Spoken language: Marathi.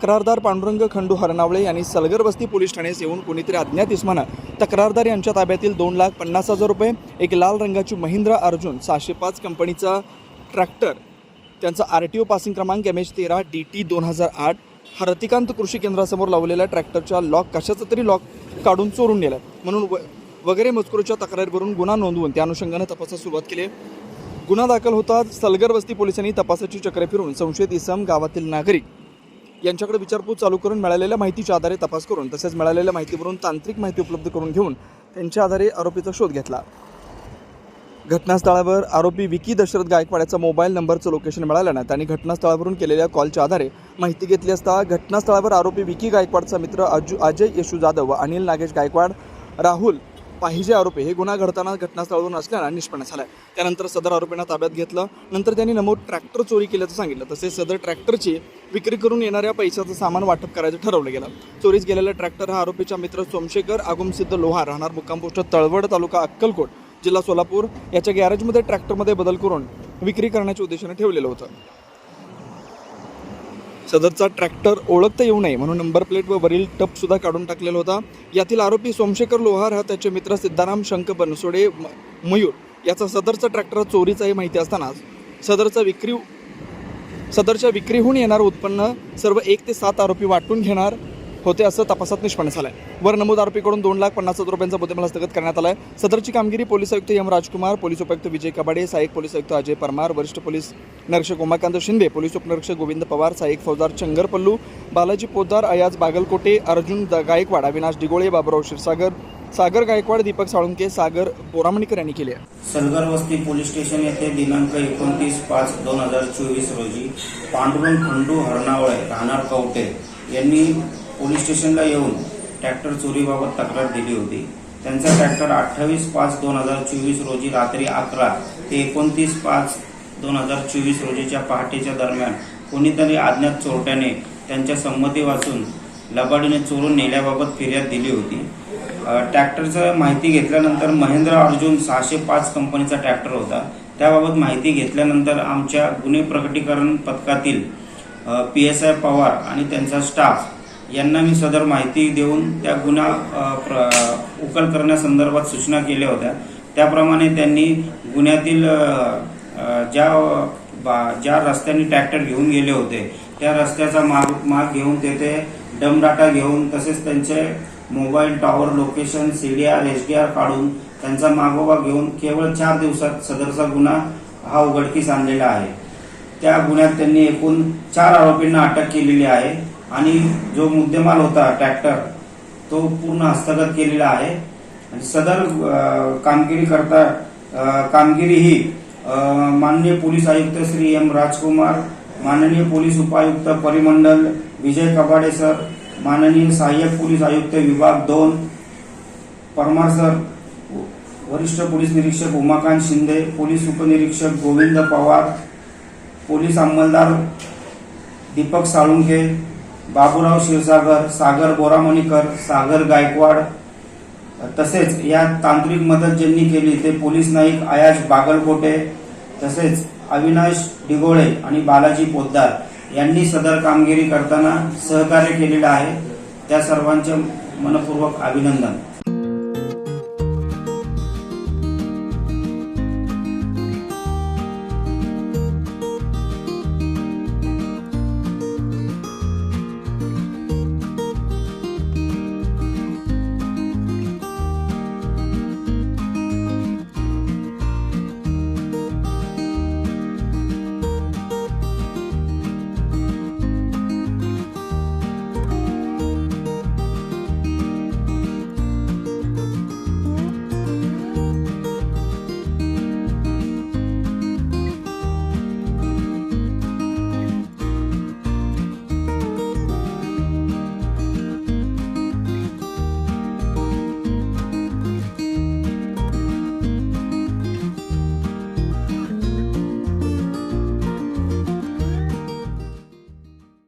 तक्रारदार पांडुरंग खंडू हरनावळे यांनी सलगर बस्ती पोलीस ठाण्यास येऊन कोणीतरी अज्ञात इसमानं तक्रारदार यांच्या ताब्यातील दोन लाख पन्नास हजार रुपये एक लाल रंगाची महिंद्रा अर्जुन सहाशे पाच कंपनीचा ट्रॅक्टर त्यांचा आर टी ओ पासिंग क्रमांक एम एच तेरा डी टी दोन हजार आठ हा रतिकांत कृषी केंद्रासमोर लावलेल्या ट्रॅक्टरच्या लॉक कशाचं तरी लॉक काढून चोरून नेलं म्हणून व वगैरे मजकूरच्या तक्रारीवरून गुन्हा नोंदवून त्या अनुषंगानं तपासास सुरुवात केली गुन्हा दाखल होताच सलगर वस्ती पोलिसांनी तपासाची चक्रे फिरून संशयित इसम गावातील नागरिक यांच्याकडे विचारपूस चालू करून मिळालेल्या माहितीच्या आधारे तपास करून तसेच मिळालेल्या माहितीवरून तांत्रिक माहिती उपलब्ध करून घेऊन त्यांच्या आधारे आरोपीचा शोध घेतला. घटनास्थळावर आरोपी विकी दशरथ गायकवाड याचा मोबाईल नंबरचं लोकेशन मिळाल्यानं त्यांनी घटनास्थळावरून केलेल्या कॉलच्या आधारे माहिती घेतली असता घटनास्थळावर आरोपी विकी गायकवाडचा मित्र अजू अजय येशू जाधव व अनिल नागेश गायकवाड राहुल पाहिजे आरोपी. हे गुन्हा घडताना घटनास्थळावरून असल्यानं निष्पन्न झाला त्यानंतर सदर आरोपींना ताब्यात घेतलं. नंतर त्यांनी नमूद ट्रॅक्टर चोरी केल्याचं सांगितलं. तसेच सदर ट्रॅक्टरची विक्री करून येणाऱ्या पैशाचं सामान वाटप करायचं ठरवलं गेलं. चोरीस गेलेला ट्रॅक्टर हा आरोपीचा मित्र सोमशेखर आगुमसिद्ध लोहार राहणार मुक्काम पोस्ट तळवड तालुका अक्कलकोट जिल्हा सोलापूर याच्या गॅरेजमध्ये ट्रॅक्टरमध्ये बदल करून विक्री करण्याच्या उद्देशाने ठेवलेलं होतं. सदरचा ट्रॅक्टर ओळखता येऊ नये म्हणून नंबर प्लेट व वरील टपसुद्धा काढून टाकलेला होता. यातील आरोपी सोमशेखर लोहार हा त्याचे मित्र सिद्धाराम शंख बनसोडे म- मयूर याचा सदरचा ट्रॅक्टर चोरीचाही माहिती असतानाच सदरचा विक्री सदरच्या विक्रीहून येणारं उत्पन्न सर्व एक ते सात आरोपी वाटून घेणार. होते असं तपासात निष्पन्न झालंय. वर नमूद आरोपीकडून दोन लाख पन्नास हजार रुपयांचा मुद्देमाल हस्तगत करण्यात आलाय. सदरची कामगिरी पोलीस आयुक्त एम राजकुमार पोलीस उपायुक्त विजय कबाडे सहाय्यक पोलीस आयुक्त अजय परमार वरिष्ठ पोलीस निरीक्षक उमाकांत शिंदे पोलीस उपनिरीक्षक गोविंद पवार सहाय्यक फौजदार चंगर पल्लू बालाजी पोद्दार अयाज बागलकोटे अर्जुन द- गायकवाड अविनाश डिगोळे बाबुराव क्षीरसागर सागर गायकवाड दीपक साळुंके सागर बोरामणीकर यांनी केले सलगर वस्ती पोलीस स्टेशन येथे दिनांक एकोणतीस पाच दोन हजार चोवीस रोजी पांडुरंग खंडू हरणावळे राहणार कवटे यांनी पोलीस स्टेशनला येऊन ट्रॅक्टर चोरीबाबत तक्रार दिली होती. त्यांचा ट्रॅक्टर अठ्ठावीस पाच दोन हजार चोवीस रोजी रात्री अकरा ते एकोणतीस पाच दोन हजार चोवीस रोजीच्या पहाटेच्या दरम्यान कोणीतरी अज्ञात चोरट्याने त्यांच्या संमती वाचून लबाडीने चोरून नेल्याबाबत फिर्याद दिली होती. ट्रॅक्टरचं माहिती घेतल्यानंतर महेंद्र अर्जुन सहाशे पाच कंपनीचा ट्रॅक्टर होता. त्याबाबत माहिती घेतल्यानंतर आमच्या गुन्हे प्रकटीकरण पथकातील पी एस आय पवार आणि त्यांचा स्टाफ यांना मी सदर माहिती देऊन त्या गुन्हा प्र उकल करण्यासंदर्भात सूचना केल्या होत्या. त्याप्रमाणे त्यांनी गुन्ह्यातील ज्या बा- ज्या रस्त्याने ट्रॅक्टर घेऊन गेले होते त्या रस्त्याचा माग माग घेऊन तेथे डम डाटा घेऊन तसेच त्यांचे mobile tower location C D R H D R काढून त्यांचा मागोवा घेऊन केवळ चार दिवसात सदरचा गुन्हा हा उघडकीस आणलेला आहे. त्या गुन्ह्यात त्यांनी एकूण चार आरोपींना अटक केलेली आहे. आणि जो मुद्देमाल होता ट्रॅक्टर तो पूर्ण हस्तगत केलेला आहे. आणि सदर कामगिरी करता कामगिरी ही माननीय पोलीस आयुक्त श्री एम राजकुमार माननीय पोलीस उपायुक्त परिमंडल विजय कबाडे सर माननीय सहाय्यक पोलीस आयुक्त विभाग दोन परमार सर वरिष्ठ पोलीस निरीक्षक उमाकांत शिंदे पोलीस उपनिरीक्षक गोविंद पवार पोलीस अंमलदार दीपक साळुंके बाबूराव क्षीरसागर सागर बोरामणीकर सागर गायकवाड तसेच या तांत्रिक मदत ज्यांनी केली ते पोलीस नाईक आयाश बागलकोटे तसेच अविनाश डिगोळे आणि बालाजी पोद्दार यांनी सदर कामगिरी करताना सहकार्य केलेलं आहे. त्या सर्वांचे मनपूर्वक अभिनंदन.